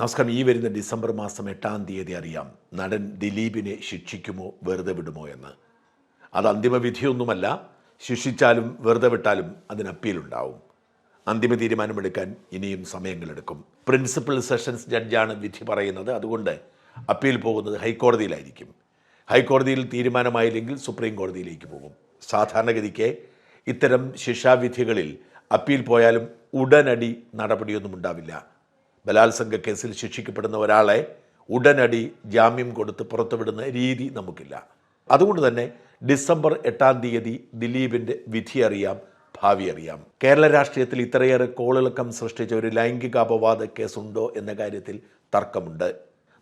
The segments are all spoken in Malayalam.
നമസ്കാരം. ഈ വരുന്ന ഡിസംബർ മാസം എട്ടാം തീയതി അറിയാം. നടൻ ദിലീപിനെ ശിക്ഷിക്കുമോ വെറുതെ വിടുമോ എന്ന്. അത് അന്തിമ വിധിയൊന്നുമല്ല. ശിക്ഷിച്ചാലും വെറുതെ വിട്ടാലും അതിന് അപ്പീലുണ്ടാവും അന്തിമ തീരുമാനമെടുക്കാൻ ഇനിയും സമയങ്ങളെടുക്കും. പ്രിൻസിപ്പൽ സെഷൻസ് ജഡ്ജാണ് വിധി പറയുന്നത്. അതുകൊണ്ട് അപ്പീൽ പോകുന്നത് ഹൈക്കോടതിയിലായിരിക്കും. ഹൈക്കോടതിയിൽ തീരുമാനമായില്ലെങ്കിൽ സുപ്രീം കോടതിയിലേക്ക് പോകും. സാധാരണഗതിക്ക് ഇത്തരം ശിക്ഷാവിധികളിൽ അപ്പീൽ പോയാലും ഉടനടി നടപടിയൊന്നും ഉണ്ടാവില്ല. ബലാത്സംഗ കേസിൽ ശിക്ഷിക്കപ്പെടുന്ന ഒരാളെ ഉടനടി ജാമ്യം കൊടുത്ത് പുറത്തുവിടുന്ന രീതി നമുക്കില്ല. അതുകൊണ്ട് തന്നെ ഡിസംബർ എട്ടാം തീയതി ദിലീപിന്റെ വിധി അറിയാം ഭാവി അറിയാം. കേരള രാഷ്ട്രീയത്തിൽ ഇത്രയേറെ കോളിളക്കം സൃഷ്ടിച്ച ഒരു ലൈംഗികാപവാദ കേസുണ്ടോ എന്ന കാര്യത്തിൽ തർക്കമുണ്ട്.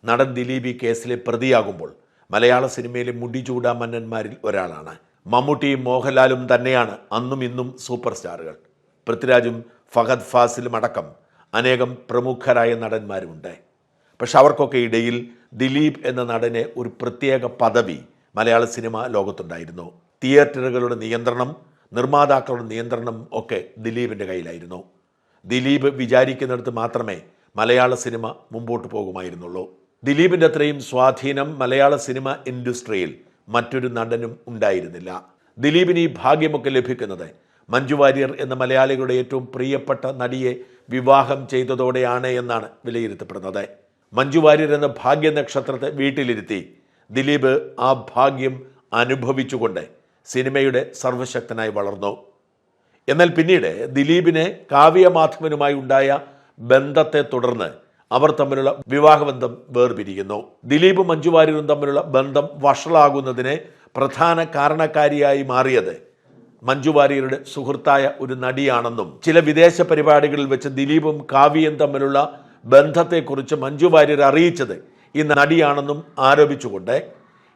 നടൻ ദിലീപ് ഈ കേസിലെ പ്രതിയാകുമ്പോൾ മലയാള സിനിമയിലെ മുടിചൂടാ മന്നന്മാരിൽ ഒരാളാണ്. മമ്മൂട്ടിയും മോഹൻലാലും തന്നെയാണ് അന്നും ഇന്നും സൂപ്പർ സ്റ്റാറുകൾ. പൃഥ്വിരാജും ഫഹദ് ഫാസിലും അടക്കം അനേകം പ്രമുഖരായ നടന്മാരുമുണ്ട് പക്ഷെ അവർക്കൊക്കെ ഇടയിൽ ദിലീപ് എന്ന നടന് ഒരു പ്രത്യേക പദവി മലയാള സിനിമ ലോകത്തുണ്ടായിരുന്നു. തിയേറ്ററുകളുടെ നിയന്ത്രണം നിർമ്മാതാക്കളുടെ നിയന്ത്രണം ഒക്കെ ദിലീപിന്റെ കയ്യിലായിരുന്നു. ദിലീപ് വിചാരിക്കുന്നിടത്ത് മാത്രമേ മലയാള സിനിമ മുമ്പോട്ട് പോകുമായിരുന്നുള്ളൂ. ദിലീപിന്റെ അത്രയും സ്വാധീനം മലയാള സിനിമ ഇൻഡസ്ട്രിയിൽ മറ്റൊരു നടനും ഉണ്ടായിരുന്നില്ല. ദിലീപിന് ഈ ഭാഗ്യമൊക്കെ ലഭിക്കുന്നത് മഞ്ജു വാര്യർ എന്ന മലയാളികളുടെ ഏറ്റവും പ്രിയപ്പെട്ട നടിയെ വിവാഹം ചെയ്തതോടെയാണ് എന്നാണ് വിലയിരുത്തപ്പെടുന്നത്. മഞ്ജു വാര്യർ എന്ന ഭാഗ്യ നക്ഷത്രത്തെ വീട്ടിലിരുത്തി ദിലീപ് ആ ഭാഗ്യം അനുഭവിച്ചുകൊണ്ട് സിനിമയുടെ സർവശക്തനായി വളർന്നു. എന്നാൽ പിന്നീട് ദിലീപിന് കാവ്യമാധവനുമായി ഉണ്ടായ ബന്ധത്തെ തുടർന്ന് അവർ തമ്മിലുള്ള വിവാഹബന്ധം വേർപിരിയുന്നു. ദിലീപും മഞ്ജു വാര്യരും തമ്മിലുള്ള ബന്ധം വഷളാകുന്നതിന് പ്രധാന കാരണക്കാരിയായി മാറിയത് മഞ്ജു വാര്യരുടെ സുഹൃത്തായ ഒരു നടിയാണെന്നും ചില വിദേശ പരിപാടികളിൽ വെച്ച് ദിലീപും കാവ്യയും തമ്മിലുള്ള ബന്ധത്തെക്കുറിച്ച് മഞ്ജു വാര്യർ അറിയിച്ചത് ഈ നടിയാണെന്നും ആരോപിച്ചുകൊണ്ട്.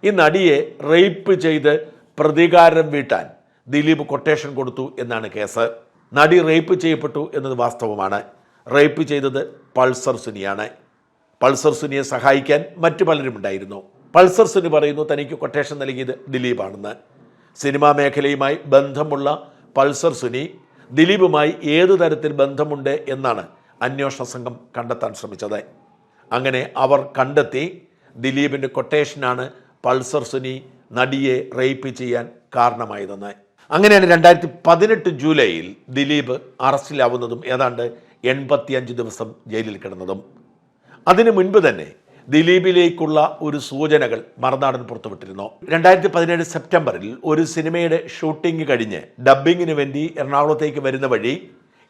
ഈ നടിയെ റേപ്പ് ചെയ്ത് പ്രതികാരം വീട്ടാൻ ദിലീപ് കൊട്ടേഷൻ കൊടുത്തു എന്നാണ് കേസ്. നടി റേപ്പ് ചെയ്യപ്പെട്ടു എന്നത് വാസ്തവമാണ്. റേപ്പ് ചെയ്തത് പൾസർ സുനിയാണ്. പൾസർ സുനിയെ സഹായിക്കാൻ മറ്റു പലരും ഉണ്ടായിരുന്നു പൾസർ സുനി പറയുന്നു തനിക്ക് കൊട്ടേഷൻ നൽകിയത് ദിലീപാണെന്ന്. സിനിമാ മേഖലയുമായി ബന്ധമുള്ള പൾസർ സുനി ദിലീപുമായി ഏതു തരത്തിൽ ബന്ധമുണ്ട് എന്നാണ് അന്വേഷണ സംഘം കണ്ടെത്താൻ ശ്രമിച്ചത്. അങ്ങനെ അവർ കണ്ടെത്തി ദിലീപിന്റെ കൊട്ടേഷനാണ് പൾസർ സുനി നടിയെ റേപ്പ് ചെയ്യാൻ കാരണമായതെന്ന്. അങ്ങനെയാണ് രണ്ടായിരത്തി പതിനെട്ട് ജൂലൈയിൽ ദിലീപ് അറസ്റ്റിലാവുന്നതും ഏതാണ്ട് എൺപത്തിയഞ്ച് ദിവസം ജയിലിൽ കിടന്നതും. അതിനു മുൻപ് തന്നെ ദിലീപിലേക്കുള്ള ഒരു സൂചനകൾ മറുനാടൻ പുറത്തുവിട്ടിരുന്നു. രണ്ടായിരത്തി പതിനേഴ് സെപ്റ്റംബറിൽ ഒരു സിനിമയുടെ ഷൂട്ടിംഗ് കഴിഞ്ഞ് ഡബ്ബിങ്ങിന് വേണ്ടി എറണാകുളത്തേക്ക് വരുന്ന വഴി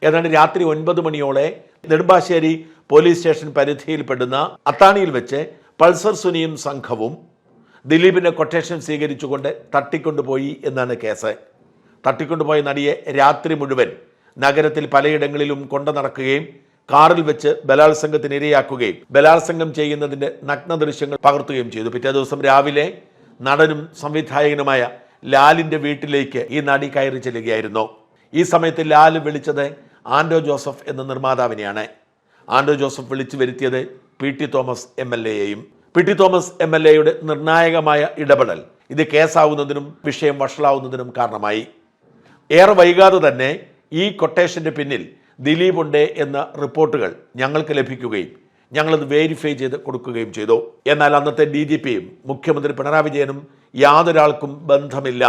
ഏതാണ്ട് രാത്രി ഒൻപത് മണിയോടെ നെടുമ്പാശ്ശേരി പോലീസ് സ്റ്റേഷൻ പരിധിയിൽപ്പെടുന്ന അത്താണിയിൽ വെച്ച് പൾസർ സുനിയും സംഘവും ദിലീപിന്റെ കൊട്ടേഷൻ സ്വീകരിച്ചുകൊണ്ട് തട്ടിക്കൊണ്ടുപോയി എന്നാണ് കേസ്. തട്ടിക്കൊണ്ടുപോയ നടിയെ രാത്രി മുഴുവൻ നഗരത്തിൽ പലയിടങ്ങളിലും കൊണ്ടു നടക്കുകയും കാറിൽ വെച്ച് ബലാത്സംഗത്തിന് ഇരയാക്കുകയും ബലാത്സംഗം ചെയ്യുന്നതിന്റെ നഗ്ന ദൃശ്യങ്ങൾ പകർത്തുകയും ചെയ്തു. പിറ്റേ ദിവസം രാവിലെ നടനും സംവിധായകനുമായ ലാലിന്റെ വീട്ടിലേക്ക് ഈ നടി കയറി ചെല്ലുകയായിരുന്നു. ഈ സമയത്ത് ലാൽ വിളിച്ചത് ആൻഡോ ജോസഫ് എന്ന നിർമ്മാതാവിനെയാണ്. ആൻഡോ ജോസഫ് വിളിച്ചു വരുത്തിയത് P T Thomas M L എയെയും. P T Thomas M L എയുടെ നിർണായകമായ ഇടപെടൽ ഇത് കേസാവുന്നതിനും വിഷയം വഷളാവുന്നതിനും കാരണമായി. ഏറെ വൈകാതെ തന്നെ ഈ കൊട്ടേഷന്റെ പിന്നിൽ ദിലീപ് ഉണ്ട് എന്ന റിപ്പോർട്ടുകൾ ഞങ്ങൾക്ക് ലഭിക്കുകയും ഞങ്ങളത് വേരിഫൈ ചെയ്ത് കൊടുക്കുകയും ചെയ്തു. എന്നാൽ അന്നത്തെ ഡി ജി പിയും മുഖ്യമന്ത്രി പിണറായി വിജയനും യാതൊരാൾക്കും ബന്ധമില്ല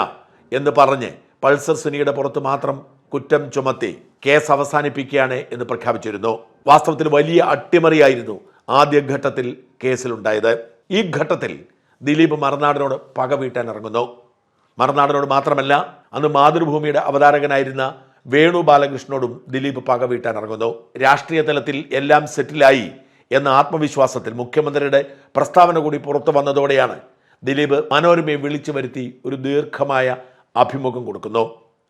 എന്ന് പറഞ്ഞ് പൾസർ സുനിയുടെ പുറത്ത് മാത്രം കുറ്റം ചുമത്തി കേസ് അവസാനിപ്പിക്കുകയാണ് എന്ന് പ്രഖ്യാപിച്ചിരുന്നു. വാസ്തവത്തിൽ വലിയ അട്ടിമറിയായിരുന്നു ആദ്യഘട്ടത്തിൽ കേസിലുണ്ടായത്. ഈ ഘട്ടത്തിൽ ദിലീപ് മറുനാടിനോട് പക വീട്ടാൻ ഇറങ്ങുന്നു. മറുനാടനോട് മാത്രമല്ല അന്ന് മാതൃഭൂമിയുടെ അവതാരകനായിരുന്ന വേണു ബാലകൃഷ്ണനോടും ദിലീപ് പക വീട്ടാൻ ഇറങ്ങുന്നു. രാഷ്ട്രീയ തലത്തിൽ എല്ലാം സെറ്റിലായി എന്ന ആത്മവിശ്വാസത്തിൽ മുഖ്യമന്ത്രിയുടെ പ്രസ്താവന കൂടി പുറത്തു വന്നതോടെയാണ് ദിലീപ് മനോരമയെ വിളിച്ചു വരുത്തി ഒരു ദീർഘമായ അഭിമുഖം കൊടുക്കുന്നു.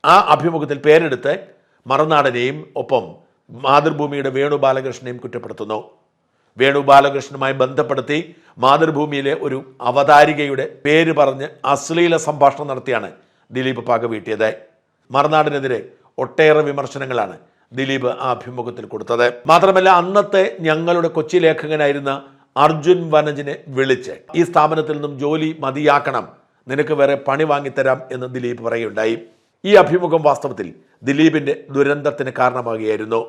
ആ അഭിമുഖത്തിൽ പേരെടുത്ത് മറുനാടനെയും ഒപ്പം മാതൃഭൂമിയുടെ വേണു ബാലകൃഷ്ണനെയും കുറ്റപ്പെടുത്തുന്നു. വേണു ബാലകൃഷ്ണനുമായി ബന്ധപ്പെടുത്തി മാതൃഭൂമിയിലെ ഒരു അവതാരികയുടെ പേര് പറഞ്ഞ് അശ്ലീല സംഭാഷണം നടത്തിയാണ് ദിലീപ് പക വീട്ടിയത് മറുനാടിനെതിരെ ഒട്ടേറെ വിമർശനങ്ങളാണ് ദിലീപ് ആ അഭിമുഖത്തിൽ കൊടുത്തത്. മാത്രമല്ല അന്നത്തെ ഞങ്ങളുടെ കൊച്ചി ലേഖകനായിരുന്ന അർജുൻ വനജിനെ വിളിച്ച് ഈ സ്ഥാപനത്തിൽ നിന്നും ജോലി മതിയാക്കണം നിനക്ക് വേറെ പണി വാങ്ങിത്തരാം എന്ന് ദിലീപ് പറയുകയുണ്ടായി. ഈ അഭിമുഖം വാസ്തവത്തിൽ ദിലീപിന്റെ ദുരന്തത്തിന് കാരണമാകുകയായിരുന്നു.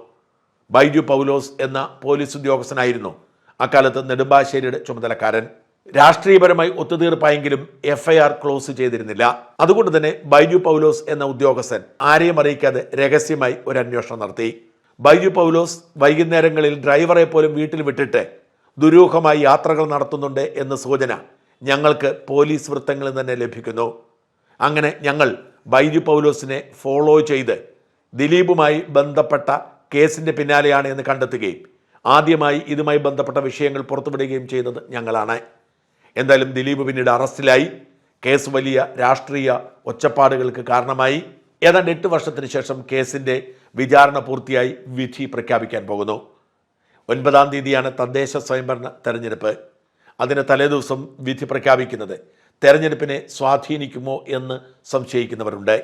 ബൈജു പൗലോസ് എന്ന പോലീസ് ഉദ്യോഗസ്ഥനായിരുന്നു അക്കാലത്ത് നെടുമ്പാശ്ശേരിയുടെ ചുമതലക്കാരൻ. രാഷ്ട്രീയപരമായി ഒത്തുതീർപ്പായെങ്കിലും എഫ്ഐആർ ക്ലോസ് ചെയ്തിരുന്നില്ല. അതുകൊണ്ട് തന്നെ ബൈജു പൗലോസ് എന്ന ഉദ്യോഗസ്ഥൻ ആരെയും അറിയിക്കാതെ രഹസ്യമായി ഒരു അന്വേഷണം നടത്തി. ബൈജു പൗലോസ് വൈകുന്നേരങ്ങളിൽ ഡ്രൈവറെ പോലും വീട്ടിൽ വിട്ടിട്ട് ദുരൂഹമായി യാത്രകൾ നടത്തുന്നുണ്ട് എന്ന സൂചന ഞങ്ങൾക്ക് പോലീസ് വൃത്തങ്ങളിൽ തന്നെ ലഭിക്കുന്നു. അങ്ങനെ ഞങ്ങൾ ബൈജു പൗലോസിനെ ഫോളോ ചെയ്ത് ദിലീപുമായി ബന്ധപ്പെട്ട കേസിന്റെ പിന്നാലെയാണ് എന്ന് കണ്ടെത്തുകയും ആദ്യമായി ഇതുമായി ബന്ധപ്പെട്ട വിഷയങ്ങൾ പുറത്തുവിടുകയും ചെയ്യുന്നത് ഞങ്ങളാണ്. എന്തായാലും ദിലീപ് പിന്നീട് അറസ്റ്റിലായി. കേസ് വലിയ രാഷ്ട്രീയ ഒച്ചപ്പാടുകൾക്ക് കാരണമായി. ഏതാണ്ട് എട്ട് വർഷത്തിന് ശേഷം കേസിന്റെ വിചാരണ പൂർത്തിയായി വിധി പ്രഖ്യാപിക്കാൻ പോകുന്നു. ഒൻപതാം തീയതിയാണ് തദ്ദേശ സ്വയംഭരണ തെരഞ്ഞെടുപ്പ്. അതിന് തലേദിവസം വിധി പ്രഖ്യാപിക്കുന്നത് തെരഞ്ഞെടുപ്പിനെ സ്വാധീനിക്കുമോ എന്ന് സംശയിക്കുന്നവരുണ്ട്.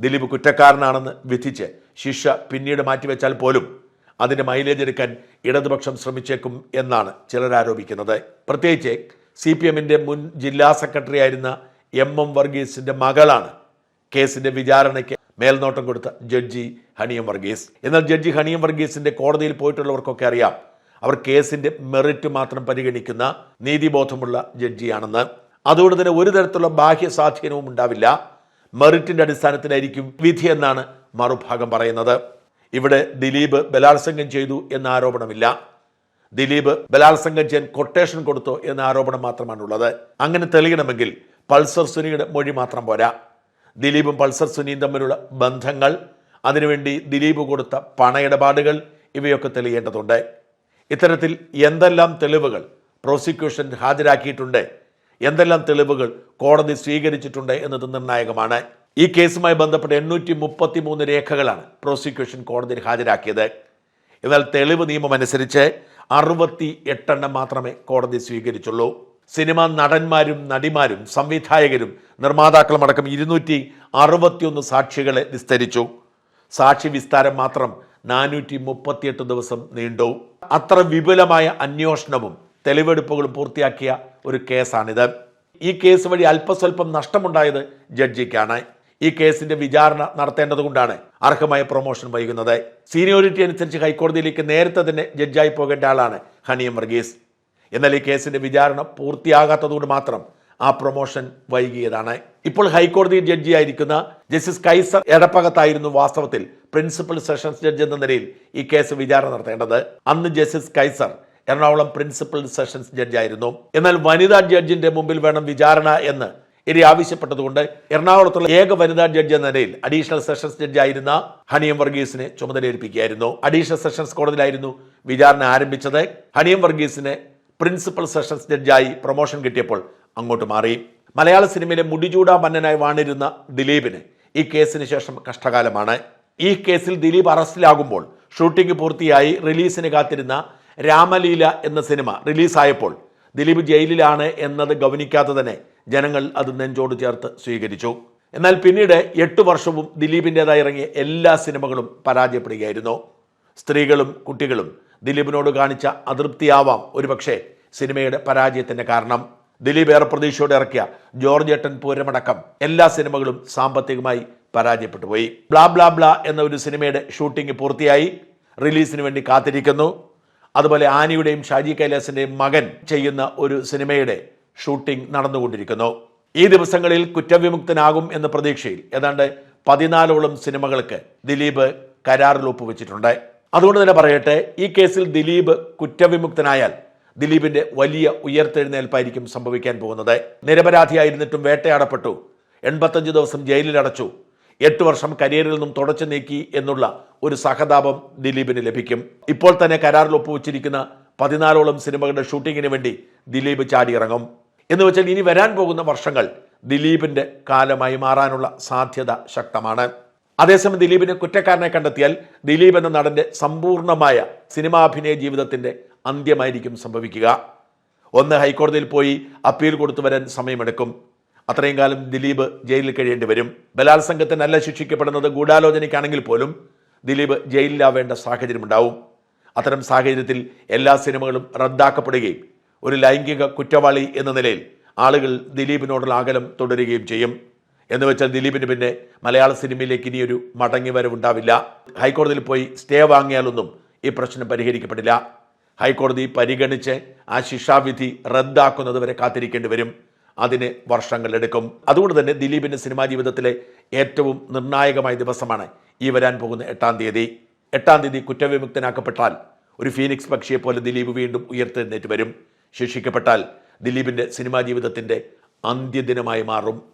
ദിലീപ് കുറ്റക്കാരനാണെന്ന് വിധിച്ച് ശിക്ഷ പിന്നീട് മാറ്റിവെച്ചാൽ പോലും അതിന്റെ മൈലേജ് എടുക്കാൻ ഇടതുപക്ഷം ശ്രമിച്ചേക്കും എന്നാണ് ചിലർ ആരോപിക്കുന്നത്. പ്രത്യേകിച്ച് സി പി എമ്മിന്റെ മുൻ ജില്ലാ സെക്രട്ടറി ആയിരുന്ന എം എം വർഗീസിന്റെ മകളാണ് കേസിന്റെ വിചാരണയ്ക്ക് മേൽനോട്ടം കൊടുത്ത ജഡ്ജി ഹണിയം വർഗീസ്. എന്നാൽ ജഡ്ജി ഹണിയം വർഗീസിന്റെ കോടതിയിൽ പോയിട്ടുള്ളവർക്കൊക്കെ അറിയാം അവർ കേസിന്റെ മെറിറ്റ് മാത്രം പരിഗണിക്കുന്ന നീതിബോധമുള്ള ജഡ്ജിയാണെന്ന്. അതുകൊണ്ട് തന്നെ ഒരു തരത്തിലുള്ള ബാഹ്യ സ്വാധീനവും ഉണ്ടാവില്ല. മെറിറ്റിന്റെ അടിസ്ഥാനത്തിലായിരിക്കും വിധി എന്നാണ് മറുഭാഗം പറയുന്നത്. ഇവിടെ ദിലീപ് ബലാത്സംഗം ചെയ്തു എന്ന ആരോപണമില്ല. ദിലീപ് ബലാത്സംഗം ചെയ്യാൻ കൊട്ടേഷൻ കൊടുത്തു എന്ന ആരോപണം മാത്രമാണുള്ളത്. അങ്ങനെ തെളിയണമെങ്കിൽ പൾസർ സുനിയുടെ മൊഴി മാത്രം പോരാ. ദിലീപും പൾസർ സുനിയും തമ്മിലുള്ള ബന്ധങ്ങൾ അതിനുവേണ്ടി ദിലീപ് കൊടുത്ത പണയിടപാടുകൾ ഇവയൊക്കെ തെളിയേണ്ടതുണ്ട്. ഇത്തരത്തിൽ എന്തെല്ലാം തെളിവുകൾ പ്രോസിക്യൂഷൻ ഹാജരാക്കിയിട്ടുണ്ട് എന്തെല്ലാം തെളിവുകൾ കോടതി സ്വീകരിച്ചിട്ടുണ്ട് എന്നത് നിർണായകമാണ്. ഈ കേസുമായി ബന്ധപ്പെട്ട് എണ്ണൂറ്റി മുപ്പത്തി മൂന്ന് രേഖകളാണ് പ്രോസിക്യൂഷൻ കോടതിയിൽ ഹാജരാക്കിയത്. എന്നാൽ തെളിവ് നിയമം അനുസരിച്ച് അറുപത്തി എട്ടെണ്ണം മാത്രമേ കോടതി സ്വീകരിച്ചുള്ളൂ. സിനിമാ നടന്മാരും നടിമാരും സംവിധായകരും നിർമ്മാതാക്കളും അടക്കം ഇരുന്നൂറ്റി അറുപത്തിയൊന്ന് സാക്ഷികളെ വിസ്തരിച്ചു. സാക്ഷി വിസ്താരം മാത്രം നാനൂറ്റി മുപ്പത്തിയെട്ട് ദിവസം നീണ്ടു. അത്ര വിപുലമായ അന്വേഷണവും തെളിവെടുപ്പുകളും പൂർത്തിയാക്കിയ ഒരു കേസാണിത്. ഈ കേസ് വഴി അല്പസ്വല്പം നഷ്ടമുണ്ടായത് ജഡ്ജിക്കാണ്. ഈ കേസിന്റെ വിചാരണ നടത്തേണ്ടതുകൊണ്ടാണ് അർഹമായ പ്രൊമോഷൻ വൈകുന്നത്. സീനിയോറിറ്റി അനുസരിച്ച് ഹൈക്കോടതിയിലേക്ക് നേരത്തെ തന്നെ ജഡ്ജായി പോകേണ്ട ആളാണ് ഹണിയം വർഗീസ്. എന്നാൽ ഈ കേസിന്റെ വിചാരണ പൂർത്തിയാകാത്തതുകൊണ്ട് മാത്രം ആ പ്രൊമോഷൻ വൈകിയതാണ്. ഇപ്പോൾ ഹൈക്കോടതി ജഡ്ജിയായിരിക്കുന്ന ജസ്റ്റിസ് കൈസർ എടപ്പകത്തായിരുന്നു വാസ്തവത്തിൽ പ്രിൻസിപ്പൽ സെഷൻസ് ജഡ്ജ് എന്ന നിലയിൽ ഈ കേസ് വിചാരണ നടത്തേണ്ടത്. അന്ന് justice Kaiser Ernakulam principal sessions ജഡ്ജായിരുന്നു. എന്നാൽ വനിതാ ജഡ്ജിന്റെ മുമ്പിൽ വേണം വിചാരണ എന്ന് ഇനി ആവശ്യപ്പെട്ടതുകൊണ്ട് എറണാകുളത്തുള്ള ഏക വനിതാ ജഡ്ജ് എന്ന നിലയിൽ അഡീഷണൽ സെഷൻസ് ജഡ്ജായിരുന്ന ഹണിയം വർഗീസിനെ ചുമതലയേൽപ്പിക്കുകയായിരുന്നു. അഡീഷണൽ സെഷൻസ് കോടതിയിലായിരുന്നു വിചാരണ ആരംഭിച്ചത്. ഹണിയം വർഗീസിനെ പ്രിൻസിപ്പൽ സെഷൻസ് ജഡ്ജായി പ്രൊമോഷൻ കിട്ടിയപ്പോൾ അങ്ങോട്ട് മാറി. മലയാള സിനിമയിലെ മുടിചൂടാ മന്നനായി വാണിരുന്ന ദിലീപിന് ഈ കേസിന് ശേഷം കഷ്ടകാലമാണ്. ഈ കേസിൽ ദിലീപ് അറസ്റ്റിലാകുമ്പോൾ ഷൂട്ടിംഗ് പൂർത്തിയായി റിലീസിന് കാത്തിരുന്ന രാമലീല എന്ന സിനിമ റിലീസായപ്പോൾ ദിലീപ് ജയിലിലാണ് എന്നത് ഗവനിക്കാതെ തന്നെ ജനങ്ങൾ അത് നെഞ്ചോട് ചേർത്ത് സ്വീകരിച്ചു. എന്നാൽ പിന്നീട് എട്ട് വർഷവും ദിലീപിന്റെതായി ഇറങ്ങിയ എല്ലാ സിനിമകളും പരാജയപ്പെടുകയായിരുന്നു. സ്ത്രീകളും കുട്ടികളും ദിലീപിനോട് കാണിച്ച അതൃപ്തിയാവാം ഒരുപക്ഷെ സിനിമയുടെ പരാജയത്തിന്റെ കാരണം. ദിലീപ് ഏറെ പ്രതീക്ഷയോടെ ഇറക്കിയ ജോർജ് ഏട്ടൻ പൂരമടക്കം എല്ലാ സിനിമകളും സാമ്പത്തികമായി പരാജയപ്പെട്ടു പോയി. ബ്ലാ ബ്ലാ ബ്ലാ എന്ന ഒരു സിനിമയുടെ ഷൂട്ടിംഗ് പൂർത്തിയായി. റിലീസിന് വേണ്ടി കാത്തിരിക്കുന്നു. അതുപോലെ ആനിയുടെയും ഷാജി കൈലാസിന്റെയും മകൻ ചെയ്യുന്ന ഒരു സിനിമയുടെ ഷൂട്ടിംഗ് നടന്നുകൊണ്ടിരിക്കുന്നു. ഈ ദിവസങ്ങളിൽ കുറ്റവിമുക്തനാകും എന്ന പ്രതീക്ഷയിൽ ഏതാണ്ട് പതിനാലോളം സിനിമകൾക്ക് ദിലീപ് കരാറിൽ ഒപ്പുവെച്ചിട്ടുണ്ട് അതുകൊണ്ട് തന്നെ പറയട്ടെ ഈ കേസിൽ ദിലീപ് കുറ്റവിമുക്തനായാൽ ദിലീപിന്റെ വലിയ ഉയർത്തെഴുന്നേൽപ്പായിരിക്കും സംഭവിക്കാൻ പോകുന്നത്. നിരപരാധിയായിരുന്നിട്ടും വേട്ടയാടപ്പെട്ടു. എൺപത്തഞ്ച് ദിവസം ജയിലിൽ അടച്ചു. എട്ട് വർഷം കരിയറിൽ നിന്നും തുടച്ചു നീക്കി എന്നുള്ള ഒരു സഹതാപം ദിലീപിന് ലഭിക്കും. ഇപ്പോൾ തന്നെ കരാറിൽ ഒപ്പുവച്ചിരിക്കുന്ന പതിനാലോളം സിനിമകളുടെ ഷൂട്ടിങ്ങിന് വേണ്ടി ദിലീപ് ചാടിയിറങ്ങും. എന്ന് വെച്ചാൽ ഇനി വരാൻ പോകുന്ന വർഷങ്ങൾ ദിലീപിന്റെ കാലമായി മാറാനുള്ള സാധ്യത ശക്തമാണ്. അതേസമയം ദിലീപിനെ കുറ്റക്കാരനെ കണ്ടെത്തിയാൽ ദിലീപ് എന്ന നടന്റെ സമ്പൂർണമായ സിനിമാഭിനയ ജീവിതത്തിന്റെ അന്ത്യമായിരിക്കും സംഭവിക്കുക. ഒന്ന് ഹൈക്കോടതിയിൽ പോയി അപ്പീൽ കൊടുത്തു വരാൻ സമയമെടുക്കും. അത്രയും കാലം ദിലീപ് ജയിലിൽ കഴിയേണ്ടി വരും. ബലാത്സംഗത്തിനല്ല ശിക്ഷിക്കപ്പെടുന്നത് ഗൂഢാലോചനയ്ക്കാണെങ്കിൽ പോലും ദിലീപ് ജയിലിലാവേണ്ട സാഹചര്യമുണ്ടാവും. അത്തരം സാഹചര്യത്തിൽ എല്ലാ സിനിമകളും റദ്ദാക്കപ്പെടുകയും ഒരു ലൈംഗിക കുറ്റവാളി എന്ന നിലയിൽ ആളുകൾ ദിലീപിനോടുള്ള അകലം തുടരുകയും ചെയ്യും. എന്ന് വെച്ചാൽ ദിലീപിന് പിന്നെ മലയാള സിനിമയിലേക്ക് ഇനിയൊരു മടങ്ങി വരവുണ്ടാവില്ല ഹൈക്കോടതിയിൽ പോയി സ്റ്റേ വാങ്ങിയാലൊന്നും ഈ പ്രശ്നം പരിഹരിക്കപ്പെടില്ല. ഹൈക്കോടതി പരിഗണിച്ച് ആ ശിക്ഷാവിധി റദ്ദാക്കുന്നത് വരെ കാത്തിരിക്കേണ്ടി വരും. അതിന് വർഷങ്ങളെടുക്കും അതുകൊണ്ട് തന്നെ ദിലീപിന്റെ സിനിമാ ജീവിതത്തിലെ ഏറ്റവും നിർണായകമായ ദിവസമാണ് ഈ വരാൻ പോകുന്ന എട്ടാം തീയതി. എട്ടാം തീയതി കുറ്റവിമുക്തനാക്കപ്പെട്ടാൽ ഒരു ഫീനിക്സ് പക്ഷിയെപ്പോലെ ദിലീപ് വീണ്ടും ഉയർത്തെഴുന്നേറ്റ് വരും. ശിക്ഷിക്കപ്പെട്ടാൽ ദിലീപിന്റെ സിനിമാ ജീവിതത്തിന്റെ അന്ത്യദിനമായി മാറും.